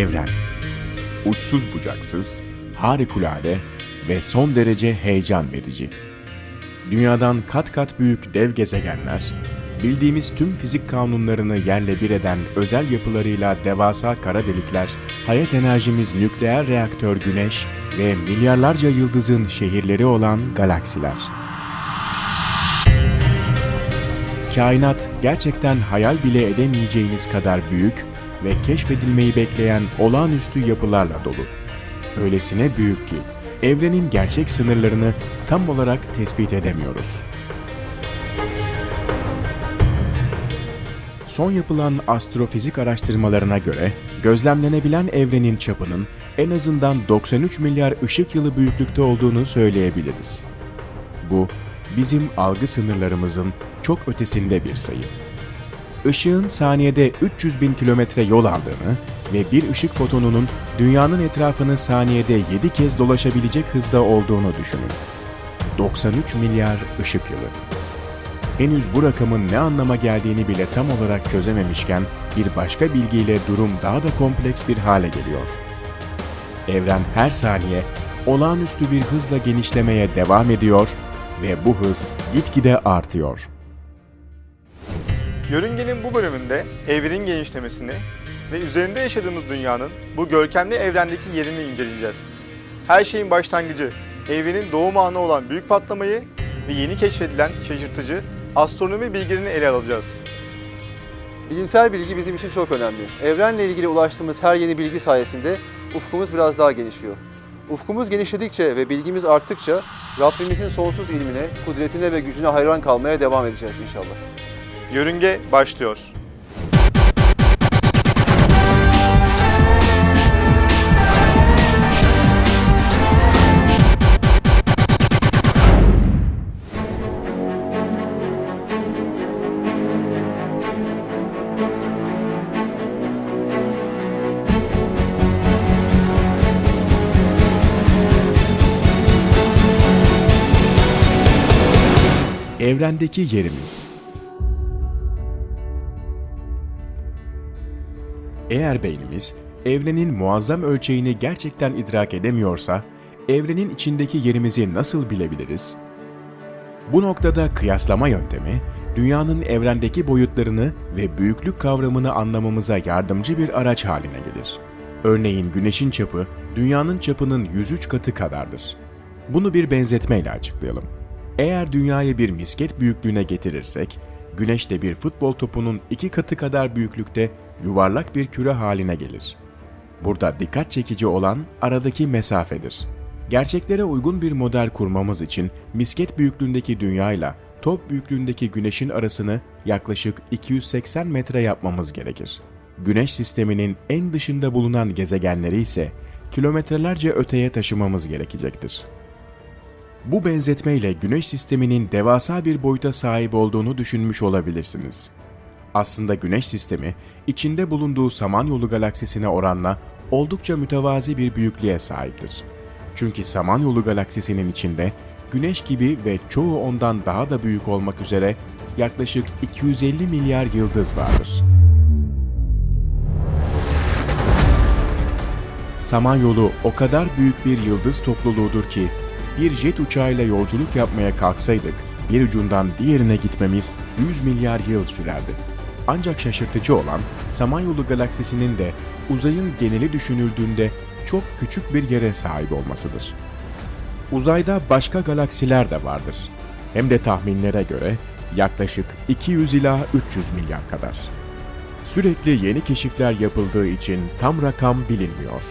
Evren. Uçsuz bucaksız, harikulade ve son derece heyecan verici. Dünyadan kat kat büyük dev gezegenler, bildiğimiz tüm fizik kanunlarını yerle bir eden özel yapılarıyla devasa kara delikler, hayat enerjimiz nükleer reaktör güneş ve milyarlarca yıldızın şehirleri olan galaksiler. Kainat gerçekten hayal bile edemeyeceğiniz kadar büyük ve keşfedilmeyi bekleyen olağanüstü yapılarla dolu. Öylesine büyük ki evrenin gerçek sınırlarını tam olarak tespit edemiyoruz. Son yapılan astrofizik araştırmalarına göre gözlemlenebilen evrenin çapının en azından 93 milyar ışık yılı büyüklükte olduğunu söyleyebiliriz. Bu, bizim algı sınırlarımızın çok ötesinde bir sayı. Işığın saniyede 300 bin kilometre yol aldığını ve bir ışık fotonunun dünyanın etrafını saniyede 7 kez dolaşabilecek hızda olduğunu düşünün. 93 milyar ışık yılı. Henüz bu rakamın ne anlama geldiğini bile tam olarak çözememişken bir başka bilgiyle durum daha da kompleks bir hale geliyor. Evren her saniye olağanüstü bir hızla genişlemeye devam ediyor ve bu hız gitgide artıyor. Yörüngenin bu bölümünde evrenin genişlemesini ve üzerinde yaşadığımız dünyanın bu görkemli evrendeki yerini inceleyeceğiz. Her şeyin başlangıcı, evrenin doğum anı olan büyük patlamayı ve yeni keşfedilen şaşırtıcı astronomi bilgilerini ele alacağız. Bilimsel bilgi bizim için çok önemli. Evrenle ilgili ulaştığımız her yeni bilgi sayesinde ufkumuz biraz daha genişliyor. Ufkumuz genişledikçe ve bilgimiz arttıkça Rabbimizin sonsuz ilmine, kudretine ve gücüne hayran kalmaya devam edeceğiz inşallah. Yörünge başlıyor. Evrendeki yerimiz Eğer beynimiz evrenin muazzam ölçeğini gerçekten idrak edemiyorsa, evrenin içindeki yerimizi nasıl bilebiliriz? Bu noktada kıyaslama yöntemi, dünyanın evrendeki boyutlarını ve büyüklük kavramını anlamamıza yardımcı bir araç haline gelir. Örneğin güneşin çapı, dünyanın çapının 103 katı kadardır. Bunu bir benzetmeyle açıklayalım. Eğer dünyayı bir misket büyüklüğüne getirirsek, güneş de bir futbol topunun iki katı kadar büyüklükte yuvarlak bir küre haline gelir. Burada dikkat çekici olan aradaki mesafedir. Gerçeklere uygun bir model kurmamız için misket büyüklüğündeki dünyayla top büyüklüğündeki güneşin arasını yaklaşık 280 metre yapmamız gerekir. Güneş sisteminin en dışında bulunan gezegenleri ise kilometrelerce öteye taşımamız gerekecektir. Bu benzetmeyle Güneş sisteminin devasa bir boyuta sahip olduğunu düşünmüş olabilirsiniz. Aslında Güneş sistemi, içinde bulunduğu Samanyolu galaksisine oranla oldukça mütevazi bir büyüklüğe sahiptir. Çünkü Samanyolu galaksisinin içinde Güneş gibi ve çoğu ondan daha da büyük olmak üzere yaklaşık 250 milyar yıldız vardır. Samanyolu o kadar büyük bir yıldız topluluğudur ki bir jet uçağıyla yolculuk yapmaya kalksaydık bir ucundan diğerine gitmemiz 100 milyar yıl sürerdi. Ancak şaşırtıcı olan Samanyolu galaksisinin de uzayın geneli düşünüldüğünde çok küçük bir yere sahip olmasıdır. Uzayda başka galaksiler de vardır. Hem de tahminlere göre yaklaşık 200 ila 300 milyar kadar. Sürekli yeni keşifler yapıldığı için tam rakam bilinmiyor.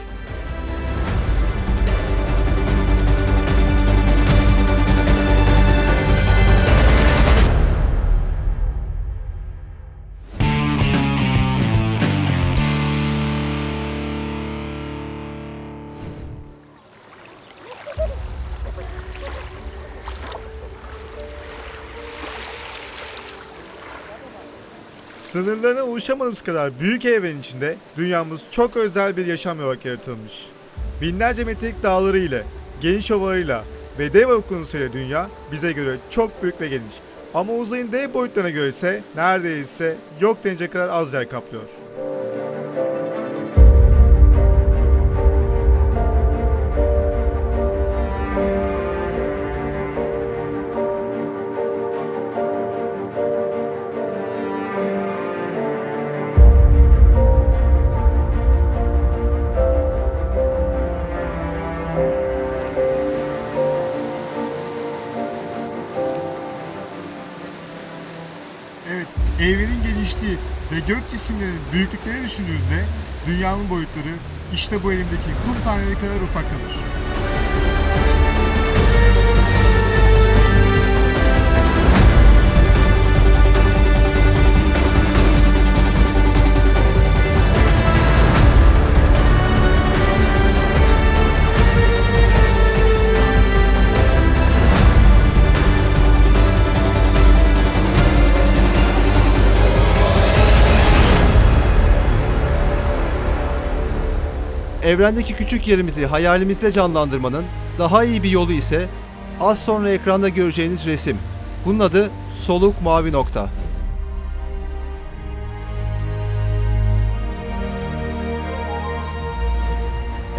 Sınırlarına ulaşamadığımız kadar büyük evrenin içinde dünyamız çok özel bir yaşam olarak yaratılmış. Binlerce metrelik dağları ile, geniş ovalarıyla ve dev okyanusuyla dünya bize göre çok büyük ve geniş. Ama uzayın dev boyutlarına göre ise neredeyse yok denecek kadar az yer kaplıyor. Evrenin genişliği ve gök cisimlerinin büyüklükleri düşündüğünde dünyanın boyutları işte bu elimdeki kum taneleri kadar ufak kalır. Evrendeki küçük yerimizi hayalimizde canlandırmanın daha iyi bir yolu ise az sonra ekranda göreceğiniz resim. Bunun adı soluk mavi nokta.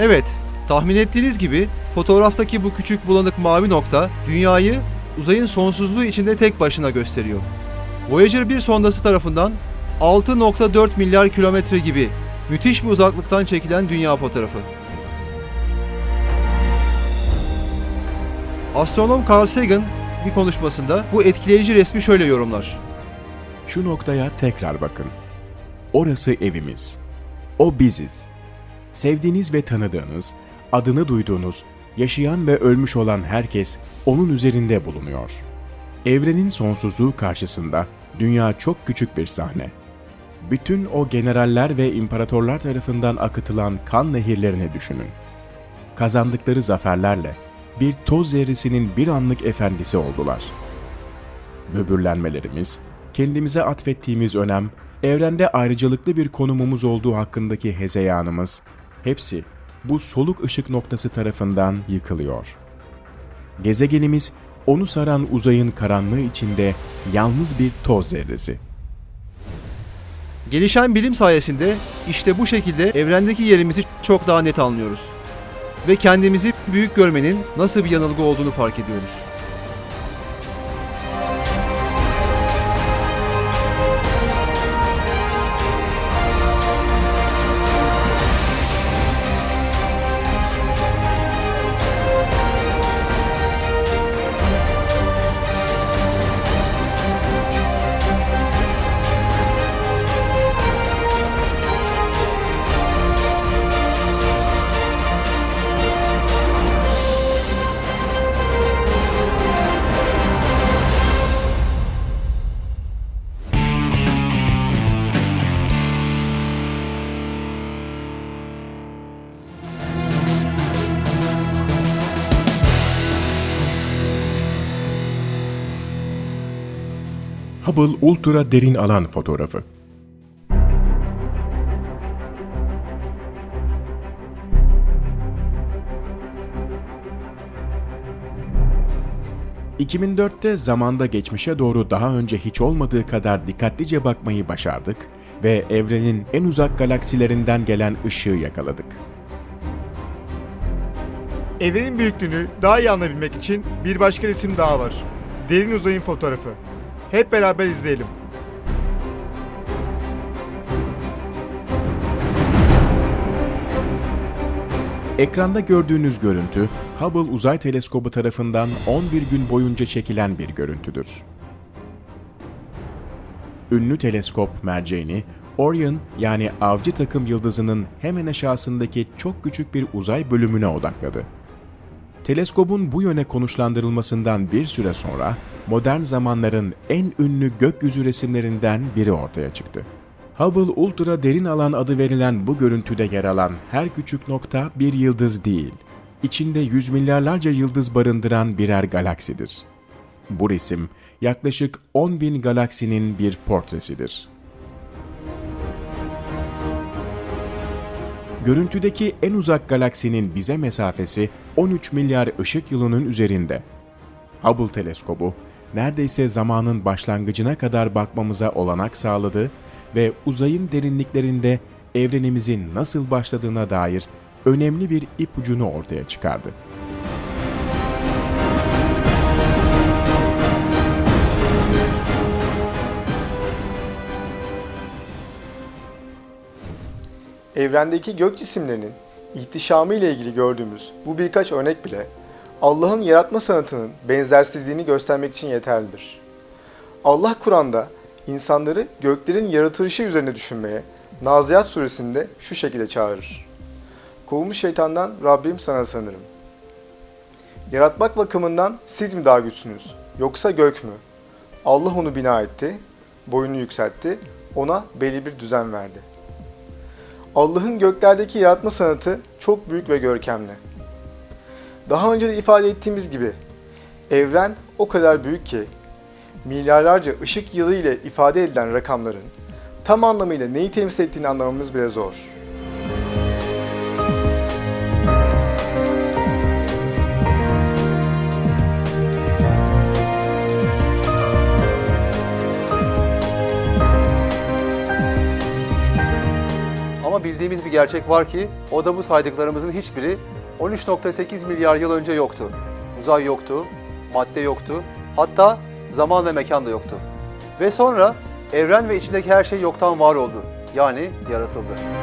Evet, tahmin ettiğiniz gibi fotoğraftaki bu küçük bulanık mavi nokta dünyayı uzayın sonsuzluğu içinde tek başına gösteriyor. Voyager 1 sondası tarafından 6.4 milyar kilometre gibi müthiş bir uzaklıktan çekilen dünya fotoğrafı. Astronom Carl Sagan bir konuşmasında bu etkileyici resmi şöyle yorumlar. Şu noktaya tekrar bakın. Orası evimiz. O biziz. Sevdiğiniz ve tanıdığınız, adını duyduğunuz, yaşayan ve ölmüş olan herkes onun üzerinde bulunuyor. Evrenin sonsuzluğu karşısında dünya çok küçük bir sahne. Bütün o generaller ve imparatorlar tarafından akıtılan kan nehirlerini düşünün. Kazandıkları zaferlerle bir toz zerresinin bir anlık efendisi oldular. Böbürlenmelerimiz, kendimize atfettiğimiz önem, evrende ayrıcalıklı bir konumumuz olduğu hakkındaki hezeyanımız, hepsi bu soluk ışık noktası tarafından yıkılıyor. Gezegenimiz, onu saran uzayın karanlığı içinde yalnız bir toz zerresi. Gelişen bilim sayesinde işte bu şekilde evrendeki yerimizi çok daha net anlıyoruz. Ve kendimizi büyük görmenin nasıl bir yanılgı olduğunu fark ediyoruz. Hubble Ultra Derin Alan Fotoğrafı ...2004'te zamanda geçmişe doğru daha önce hiç olmadığı kadar dikkatlice bakmayı başardık ve evrenin en uzak galaksilerinden gelen ışığı yakaladık. Evrenin büyüklüğünü daha iyi anlayabilmek için bir başka resim daha var. Derin uzayın fotoğrafı. Hep beraber izleyelim. Ekranda gördüğünüz görüntü, Hubble Uzay Teleskobu tarafından 11 gün boyunca çekilen bir görüntüdür. Ünlü teleskop merceğini, Orion yani avcı takım yıldızının hemen aşağısındaki çok küçük bir uzay bölümüne odakladı. Teleskobun bu yöne konuşlandırılmasından bir süre sonra modern zamanların en ünlü gökyüzü resimlerinden biri ortaya çıktı. Hubble Ultra Derin Alan adı verilen bu görüntüde yer alan her küçük nokta bir yıldız değil, içinde yüz milyarlarca yıldız barındıran birer galaksidir. Bu resim yaklaşık 10 bin galaksinin bir portresidir. Görüntüdeki en uzak galaksinin bize mesafesi 13 milyar ışık yılının üzerinde. Hubble teleskobu neredeyse zamanın başlangıcına kadar bakmamıza olanak sağladı ve uzayın derinliklerinde evrenimizin nasıl başladığına dair önemli bir ipucunu ortaya çıkardı. Evrendeki gök cisimlerinin ihtişamı ile ilgili gördüğümüz bu birkaç örnek bile Allah'ın yaratma sanatının benzersizliğini göstermek için yeterlidir. Allah Kur'an'da insanları göklerin yaratılışı üzerine düşünmeye Nazihat suresinde şu şekilde çağırır. Kovulmuş şeytandan Rabbim sana sanırım. Yaratmak bakımından siz mi daha güçsünüz yoksa gök mü? Allah onu bina etti, boyunu yükseltti, ona belli bir düzen verdi. Allah'ın göklerdeki yaratma sanatı çok büyük ve görkemli. Daha önce de ifade ettiğimiz gibi evren o kadar büyük ki milyarlarca ışık yılı ile ifade edilen rakamların tam anlamıyla neyi temsil ettiğini anlamamız bile zor. Bir gerçek var ki o da bu saydıklarımızın hiçbiri 13.8 milyar yıl önce yoktu. Uzay yoktu, madde yoktu, hatta zaman ve mekan da yoktu. Ve sonra evren ve içindeki her şey yoktan var oldu. Yani yaratıldı.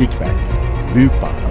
Big Bang, büyük patlama.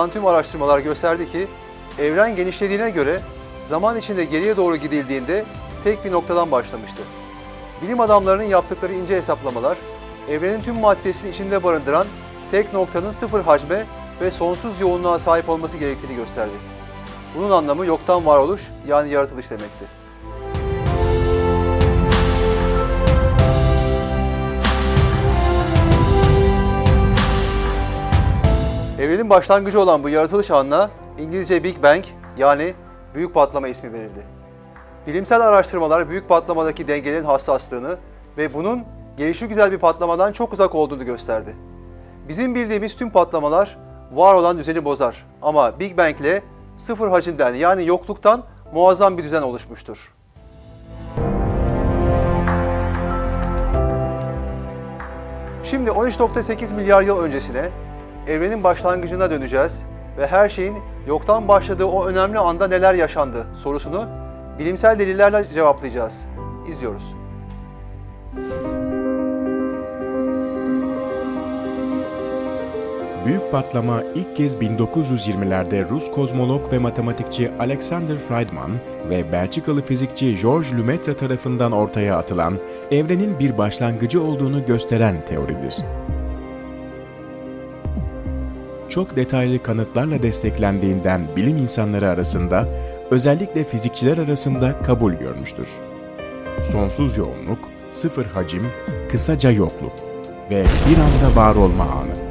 Yapılan tüm araştırmalar gösterdi ki evren genişlediğine göre zaman içinde geriye doğru gidildiğinde tek bir noktadan başlamıştı. Bilim adamlarının yaptıkları ince hesaplamalar evrenin tüm maddesini içinde barındıran tek noktanın sıfır hacme ve sonsuz yoğunluğa sahip olması gerektiğini gösterdi. Bunun anlamı yoktan varoluş yani yaratılış demekti. Evrenin başlangıcı olan bu yaratılış anına İngilizce Big Bang yani büyük patlama ismi verildi. Bilimsel araştırmalar büyük patlamadaki dengenin hassaslığını ve bunun gelişigüzel bir patlamadan çok uzak olduğunu gösterdi. Bizim bildiğimiz tüm patlamalar var olan düzeni bozar ama Big Bang ile sıfır hacimden yani yokluktan muazzam bir düzen oluşmuştur. Şimdi 13.8 milyar yıl öncesine evrenin başlangıcına döneceğiz ve her şeyin yoktan başladığı o önemli anda neler yaşandı sorusunu bilimsel delillerle cevaplayacağız. İzliyoruz. Büyük patlama ilk kez 1920'lerde Rus kozmolog ve matematikçi Alexander Friedman ve Belçikalı fizikçi Georges Lemaitre tarafından ortaya atılan evrenin bir başlangıcı olduğunu gösteren teoridir. Çok detaylı kanıtlarla desteklendiğinden bilim insanları arasında, özellikle fizikçiler arasında kabul görmüştür. Sonsuz yoğunluk, sıfır hacim, kısaca yokluk ve bir anda var olma anı.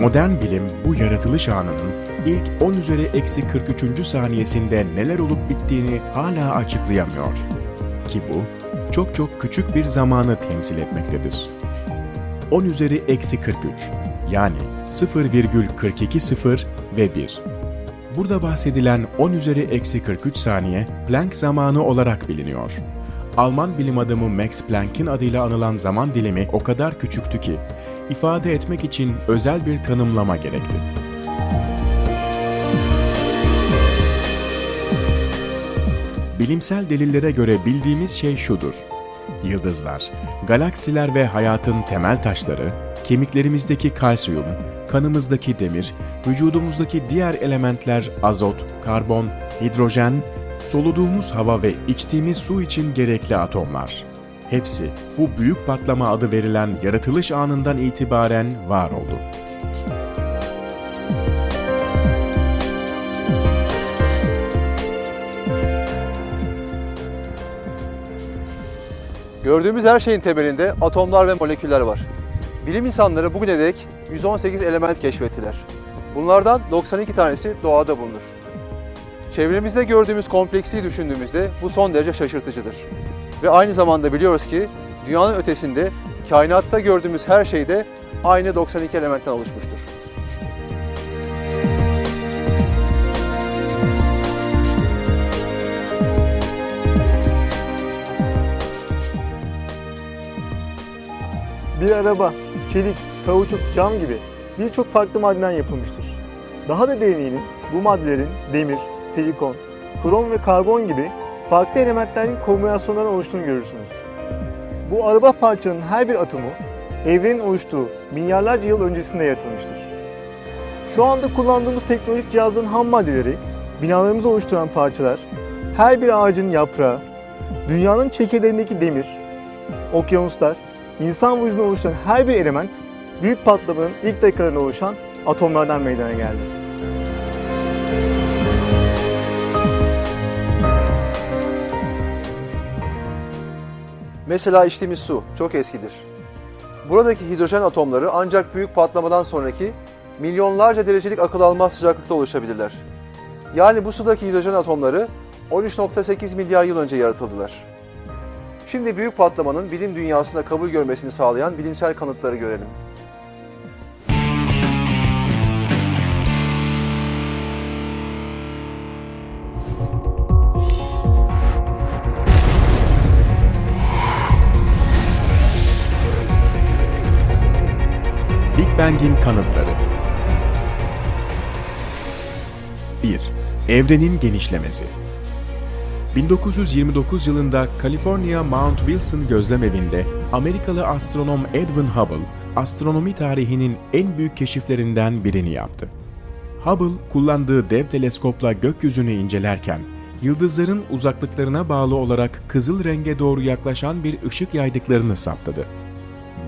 Modern bilim bu yaratılış anının ilk 10 üzeri eksi 43. saniyesinde neler olup bittiğini hala açıklayamıyor. Ki bu çok çok küçük bir zamanı temsil etmektedir. 10 üzeri eksi 43 yani 0,420 ve 1. Burada bahsedilen 10 üzeri eksi 43 saniye Planck zamanı olarak biliniyor. Alman bilim adamı Max Planck'in adıyla anılan zaman dilimi o kadar küçüktü ki ifade etmek için özel bir tanımlama gerekti. Bilimsel delillere göre bildiğimiz şey şudur. Yıldızlar, galaksiler ve hayatın temel taşları, kemiklerimizdeki kalsiyum, kanımızdaki demir, vücudumuzdaki diğer elementler azot, karbon, hidrojen, soluduğumuz hava ve içtiğimiz su için gerekli atomlar. hepsi bu büyük patlama adı verilen yaratılış anından itibaren var oldu. Gördüğümüz her şeyin temelinde atomlar ve moleküller var. Bilim insanları bugüne dek 118 element keşfettiler. Bunlardan 92 tanesi doğada bulunur. Çevremizde gördüğümüz kompleksliği düşündüğümüzde bu son derece şaşırtıcıdır. Ve aynı zamanda biliyoruz ki dünyanın ötesinde kainatta gördüğümüz her şey de aynı 92 elementten oluşmuştur. Bir araba, çelik, kauçuk, cam gibi birçok farklı maddeden yapılmıştır. Daha da derinliğinin bu maddelerin demir, silikon, krom ve karbon gibi farklı elementlerin kombinasyonlarından oluştuğunu görürsünüz. Bu araba parçanın her bir atomu evrenin oluştuğu milyarlarca yıl öncesinde yaratılmıştır. Şu anda kullandığımız teknolojik cihazların ham maddeleri, binalarımızı oluşturan parçalar, her bir ağacın yaprağı, dünyanın çekirdeğindeki demir, okyanuslar, insan vücudunu oluşturan her bir element büyük patlamanın ilk dakikalarında oluşan atomlardan meydana geldi. Mesela içtiğimiz su çok eskidir. Buradaki hidrojen atomları ancak büyük patlamadan sonraki milyonlarca derecelik akıl almaz sıcaklıkta oluşabilirler. Yani bu sudaki hidrojen atomları 13.8 milyar yıl önce yaratıldılar. Şimdi büyük patlamanın bilim dünyasında kabul görmesini sağlayan bilimsel kanıtları görelim. Big Bang'in kanıtları 1. Evrenin genişlemesi 1929 yılında Kaliforniya Mount Wilson gözlemevinde Amerikalı astronom Edwin Hubble, astronomi tarihinin en büyük keşiflerinden birini yaptı. Hubble, kullandığı dev teleskopla gökyüzünü incelerken, yıldızların uzaklıklarına bağlı olarak kızıl renge doğru yaklaşan bir ışık yaydıklarını saptadı.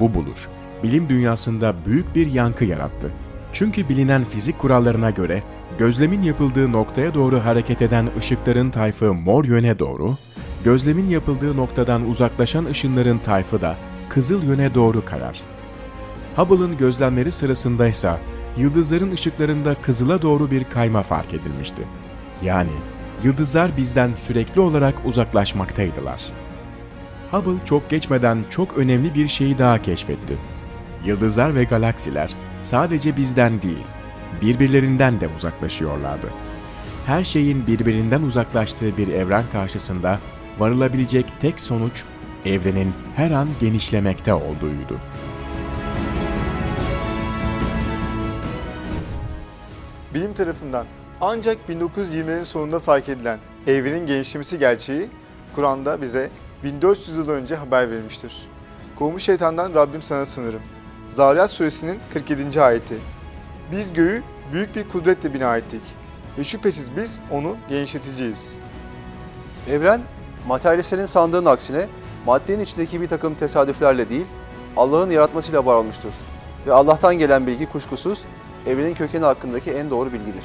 Bu buluş, bilim dünyasında büyük bir yankı yarattı. Çünkü bilinen fizik kurallarına göre gözlemin yapıldığı noktaya doğru hareket eden ışıkların tayfı mor yöne doğru, gözlemin yapıldığı noktadan uzaklaşan ışınların tayfı da kızıl yöne doğru kayar. Hubble'ın gözlemleri sırasındaysa yıldızların ışıklarında kızıla doğru bir kayma fark edilmişti. Yani yıldızlar bizden sürekli olarak uzaklaşmaktaydılar. Hubble çok geçmeden çok önemli bir şeyi daha keşfetti. Yıldızlar ve galaksiler sadece bizden değil, birbirlerinden de uzaklaşıyorlardı. Her şeyin birbirinden uzaklaştığı bir evren karşısında varılabilecek tek sonuç evrenin her an genişlemekte olduğuydu. Bilim tarafından ancak 1920'lerin sonunda fark edilen evrenin genişlemesi gerçeği Kur'an'da bize 1400 yıl önce haber verilmiştir. Kovmuş şeytandan Rabbim sana sınırım. Zariyat suresinin 47. ayeti. Biz göğü büyük bir kudretle bina ettik ve şüphesiz biz onu genişleteceğiz. Evren, materyalistlerin sandığının aksine maddenin içindeki bir takım tesadüflerle değil, Allah'ın yaratmasıyla var olmuştur. Ve Allah'tan gelen bilgi kuşkusuz evrenin kökeni hakkındaki en doğru bilgidir.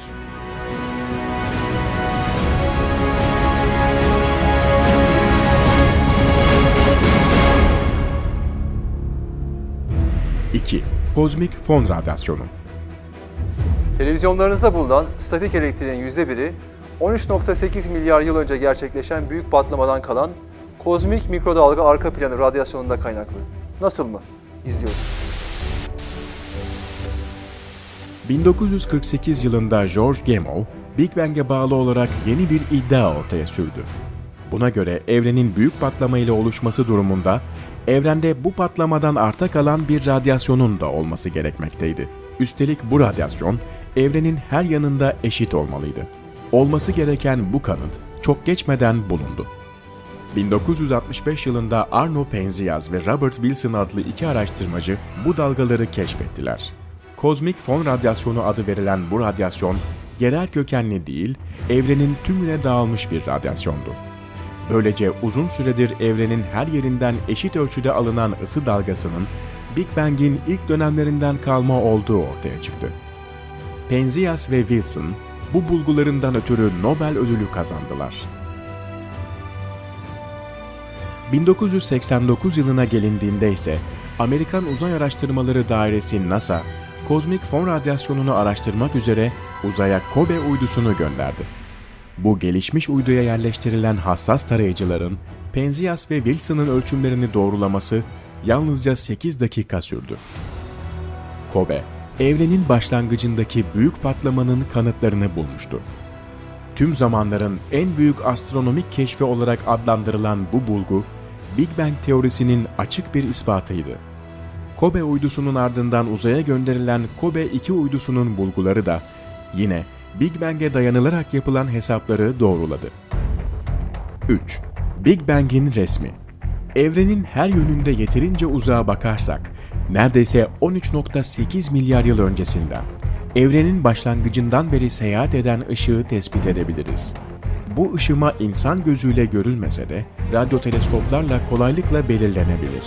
İki, Kozmik fon radyasyonu. Televizyonlarınızda bulunan statik elektriğin yüzde biri 13.8 milyar yıl önce gerçekleşen büyük patlamadan kalan kozmik mikrodalga arka planı radyasyonunda kaynaklı. Nasıl mı? İzliyoruz. 1948 yılında George Gamow, Big Bang'e bağlı olarak yeni bir iddia ortaya sürdü. Buna göre evrenin büyük patlama ile oluşması durumunda evrende bu patlamadan arta kalan bir radyasyonun da olması gerekmekteydi. Üstelik bu radyasyon evrenin her yanında eşit olmalıydı. Olması gereken bu kanıt çok geçmeden bulundu. 1965 yılında Arno Penzias ve Robert Wilson adlı iki araştırmacı bu dalgaları keşfettiler. Kozmik fon radyasyonu adı verilen bu radyasyon, yerel kökenli değil, evrenin tümüne dağılmış bir radyasyondu. Böylece uzun süredir evrenin her yerinden eşit ölçüde alınan ısı dalgasının Big Bang'in ilk dönemlerinden kalma olduğu ortaya çıktı. Penzias ve Wilson bu bulgularından ötürü Nobel ödülü kazandılar. 1989 yılına gelindiğinde ise Amerikan Uzay Araştırmaları Dairesi NASA, kozmik fon radyasyonunu araştırmak üzere uzaya Kobe uydusunu gönderdi. Bu gelişmiş uyduya yerleştirilen hassas tarayıcıların Penzias ve Wilson'ın ölçümlerini doğrulaması yalnızca 8 dakika sürdü. Kobe, evrenin başlangıcındaki büyük patlamanın kanıtlarını bulmuştu. Tüm zamanların en büyük astronomik keşfi olarak adlandırılan bu bulgu, Big Bang teorisinin açık bir ispatıydı. Kobe uydusunun ardından uzaya gönderilen Kobe 2 uydusunun bulguları da yine Big Bang'e dayanılarak yapılan hesapları doğruladı. 3. Big Bang'in resmi Evrenin her yönünde yeterince uzağa bakarsak, neredeyse 13.8 milyar yıl öncesinden, evrenin başlangıcından beri seyahat eden ışığı tespit edebiliriz. Bu ışıma insan gözüyle görülmese de radyo teleskoplarla kolaylıkla belirlenebilir.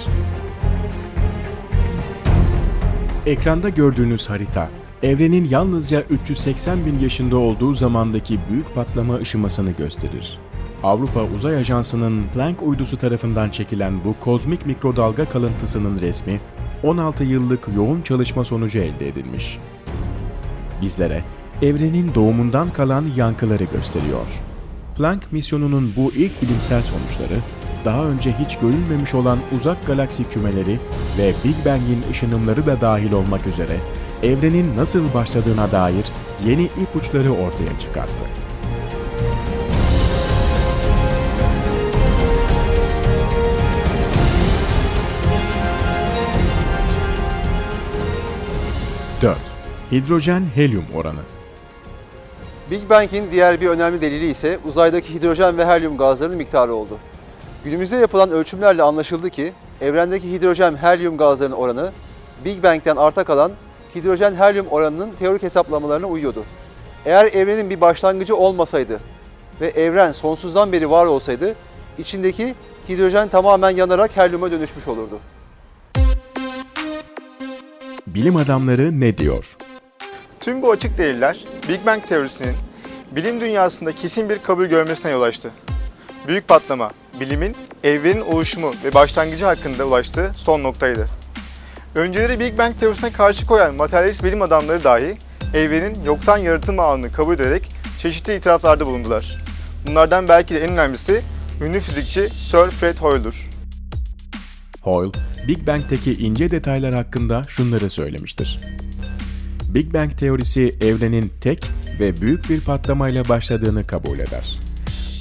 Ekranda gördüğünüz harita, evrenin yalnızca 380 bin yaşında olduğu zamandaki büyük patlama ışımasını gösterir. Avrupa Uzay Ajansı'nın Planck uydusu tarafından çekilen bu kozmik mikrodalga kalıntısının resmi, 16 yıllık yoğun çalışma sonucu elde edilmiş. Bizlere evrenin doğumundan kalan yankıları gösteriyor. Planck misyonunun bu ilk bilimsel sonuçları, daha önce hiç görülmemiş olan uzak galaksi kümeleri ve Big Bang'in ışınımları da dahil olmak üzere evrenin nasıl başladığına dair yeni ipuçları ortaya çıkarttı. Dört. Hidrojen-helyum oranı Big Bang'in diğer bir önemli delili ise uzaydaki hidrojen ve helyum gazlarının miktarı oldu. Günümüzde yapılan ölçümlerle anlaşıldı ki evrendeki hidrojen helyum gazlarının oranı Big Bang'den arta kalan hidrojen helyum oranının teorik hesaplamalarına uyuyordu. Eğer evrenin bir başlangıcı olmasaydı ve evren sonsuzdan beri var olsaydı içindeki hidrojen tamamen yanarak helyuma dönüşmüş olurdu. Bilim adamları ne diyor? Tüm bu açık deliller Big Bang teorisinin bilim dünyasında kesin bir kabul görmesine yol açtı. Büyük patlama, bilimin evrenin oluşumu ve başlangıcı hakkında ulaştığı son noktaydı. Önceleri Big Bang teorisine karşı koyan materyalist bilim adamları dahi evrenin yoktan yaratılma anını kabul ederek çeşitli itiraflarda bulundular. Bunlardan belki de en önemlisi ünlü fizikçi Sir Fred Hoyle'dur. Hoyle, Big Bang'teki ince detaylar hakkında şunları söylemiştir. Big Bang teorisi evrenin tek ve büyük bir patlamayla başladığını kabul eder.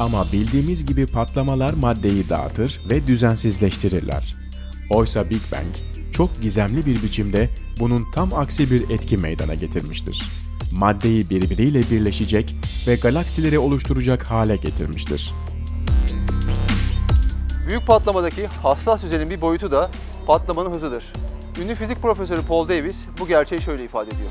Ama bildiğimiz gibi patlamalar maddeyi dağıtır ve düzensizleştirirler. Oysa Big Bang çok gizemli bir biçimde bunun tam aksi bir etki meydana getirmiştir. Maddeyi birbiriyle birleşecek ve galaksileri oluşturacak hale getirmiştir. Büyük patlamadaki hassas yüzeyin bir boyutu da patlamanın hızıdır. Ünlü fizik profesörü Paul Davies bu gerçeği şöyle ifade ediyor.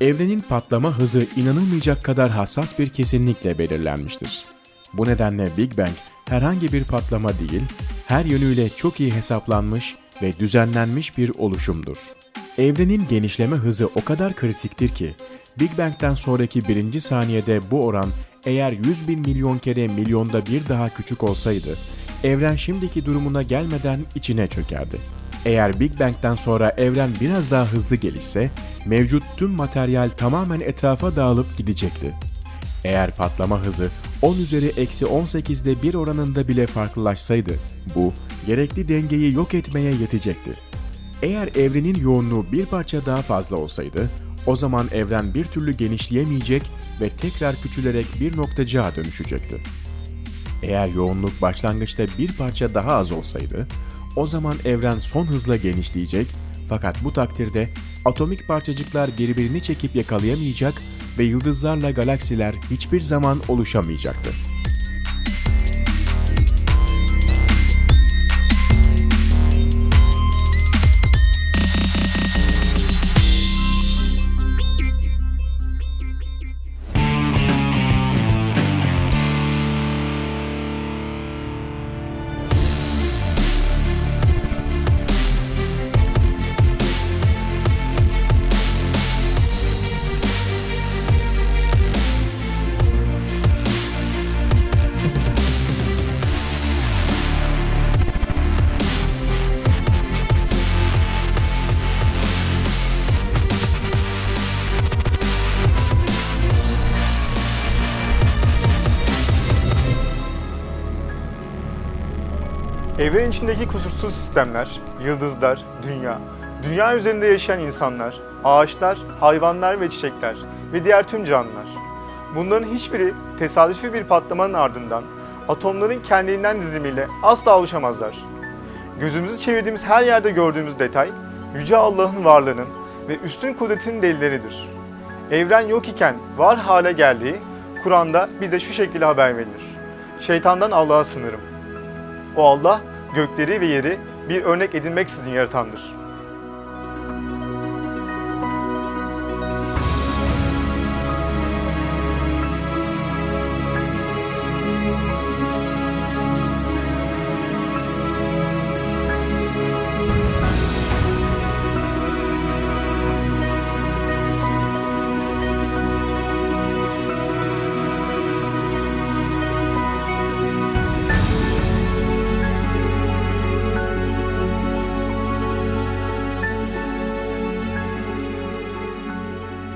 Evrenin patlama hızı inanılmayacak kadar hassas bir kesinlikle belirlenmiştir. Bu nedenle Big Bang herhangi bir patlama değil, her yönüyle çok iyi hesaplanmış ve düzenlenmiş bir oluşumdur. Evrenin genişleme hızı o kadar kritiktir ki, Big Bang'den sonraki birinci saniyede bu oran eğer 100 bin milyon kere milyonda bir daha küçük olsaydı, evren şimdiki durumuna gelmeden içine çökerdi. Eğer Big Bang'den sonra evren biraz daha hızlı gelişse, mevcut tüm materyal tamamen etrafa dağılıp gidecekti. Eğer patlama hızı 10 üzeri eksi 18'de bir oranında bile farklılaşsaydı, bu gerekli dengeyi yok etmeye yetecekti. Eğer evrenin yoğunluğu bir parça daha fazla olsaydı, o zaman evren bir türlü genişleyemeyecek ve tekrar küçülerek bir noktacığa dönüşecekti. Eğer yoğunluk başlangıçta bir parça daha az olsaydı, o zaman evren son hızla genişleyecek fakat bu takdirde atomik parçacıklar birbirini çekip yakalayamayacak ve yıldızlarla galaksiler hiçbir zaman oluşamayacaktı. Sistemler, yıldızlar, dünya, dünya üzerinde yaşayan insanlar, ağaçlar, hayvanlar ve çiçekler ve diğer tüm canlılar. Bunların hiçbiri tesadüfi bir patlamanın ardından atomların kendiliğinden dizilimiyle asla oluşamazlar. Gözümüzü çevirdiğimiz her yerde gördüğümüz detay, Yüce Allah'ın varlığının ve üstün kudretinin delilleridir. Evren yok iken var hale geldiği, Kur'an'da bize şu şekilde haber verilir. Şeytandan Allah'a sınırım. O Allah gökleri ve yeri bir örnek edinmeksizin yaratandır.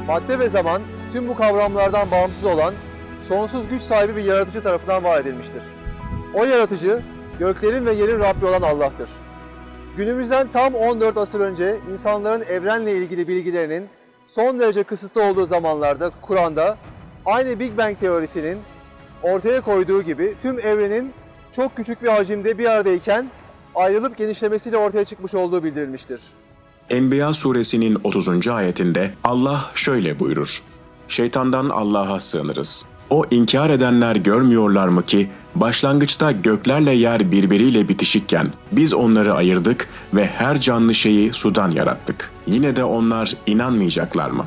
Madde ve zaman tüm bu kavramlardan bağımsız olan sonsuz güç sahibi bir yaratıcı tarafından var edilmiştir. O yaratıcı göklerin ve yerin Rabbi olan Allah'tır. Günümüzden tam 14 asır önce insanların evrenle ilgili bilgilerinin son derece kısıtlı olduğu zamanlarda Kur'an'da aynı Big Bang teorisinin ortaya koyduğu gibi tüm evrenin çok küçük bir hacimde bir aradayken ayrılıp genişlemesiyle ortaya çıkmış olduğu bildirilmiştir. Enbiya suresinin 30. ayetinde Allah şöyle buyurur. Şeytandan Allah'a sığınırız. O inkar edenler görmüyorlar mı ki başlangıçta göklerle yer birbiriyle bitişikken biz onları ayırdık ve her canlı şeyi sudan yarattık. Yine de onlar inanmayacaklar mı?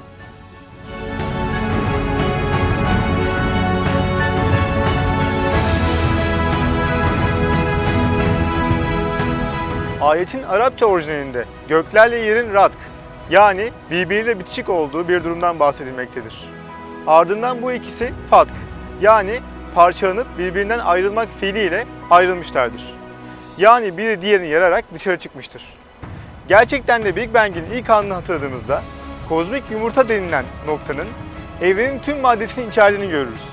Ayetin Arapça orijinalinde göklerle yerin ratk yani birbiriyle bitişik olduğu bir durumdan bahsedilmektedir. Ardından bu ikisi fatk yani parçalanıp birbirinden ayrılmak fiiliyle ayrılmışlardır. Yani biri diğerini yararak dışarı çıkmıştır. Gerçekten de Big Bang'in ilk anını hatırladığımızda kozmik yumurta denilen noktanın evrenin tüm maddesini içerdiğini görürüz.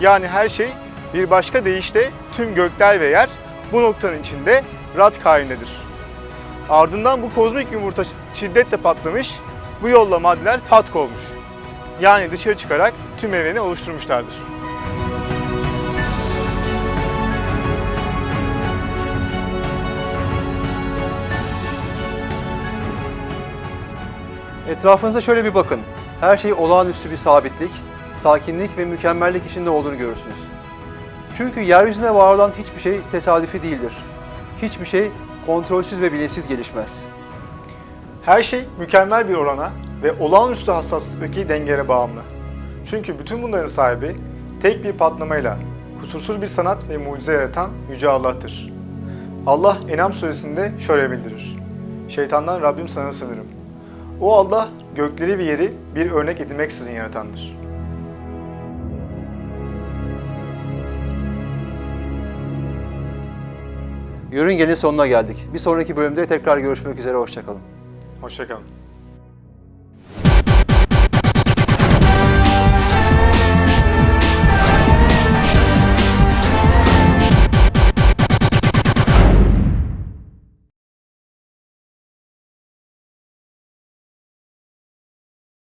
Yani her şey bir başka deyişle tüm gökler ve yer bu noktanın içinde ratk halindedir. Ardından bu kozmik yumurta şiddetle patlamış, bu yolla maddeler fatk olmuş. Yani dışarı çıkarak tüm evreni oluşturmuşlardır. Etrafınıza şöyle bir bakın. Her şey olağanüstü bir sabitlik, sakinlik ve mükemmellik içinde olduğunu görürsünüz. Çünkü yeryüzünde var olan hiçbir şey tesadüfi değildir. Hiçbir şey kontrolsüz ve bilinçsiz gelişmez. Her şey mükemmel bir orana ve olağanüstü hassaslıktaki dengeye bağımlı. Çünkü bütün bunların sahibi tek bir patlamayla kusursuz bir sanat ve mucize yaratan Yüce Allah'tır. Allah Enam suresinde şöyle bildirir. Şeytandan Rabbim sana sınırım. O Allah gökleri ve yeri bir örnek edinmeksizin yaratandır. Yörüngenin sonuna geldik. Bir sonraki bölümde tekrar görüşmek üzere, hoşçakalın. Hoşçakalın.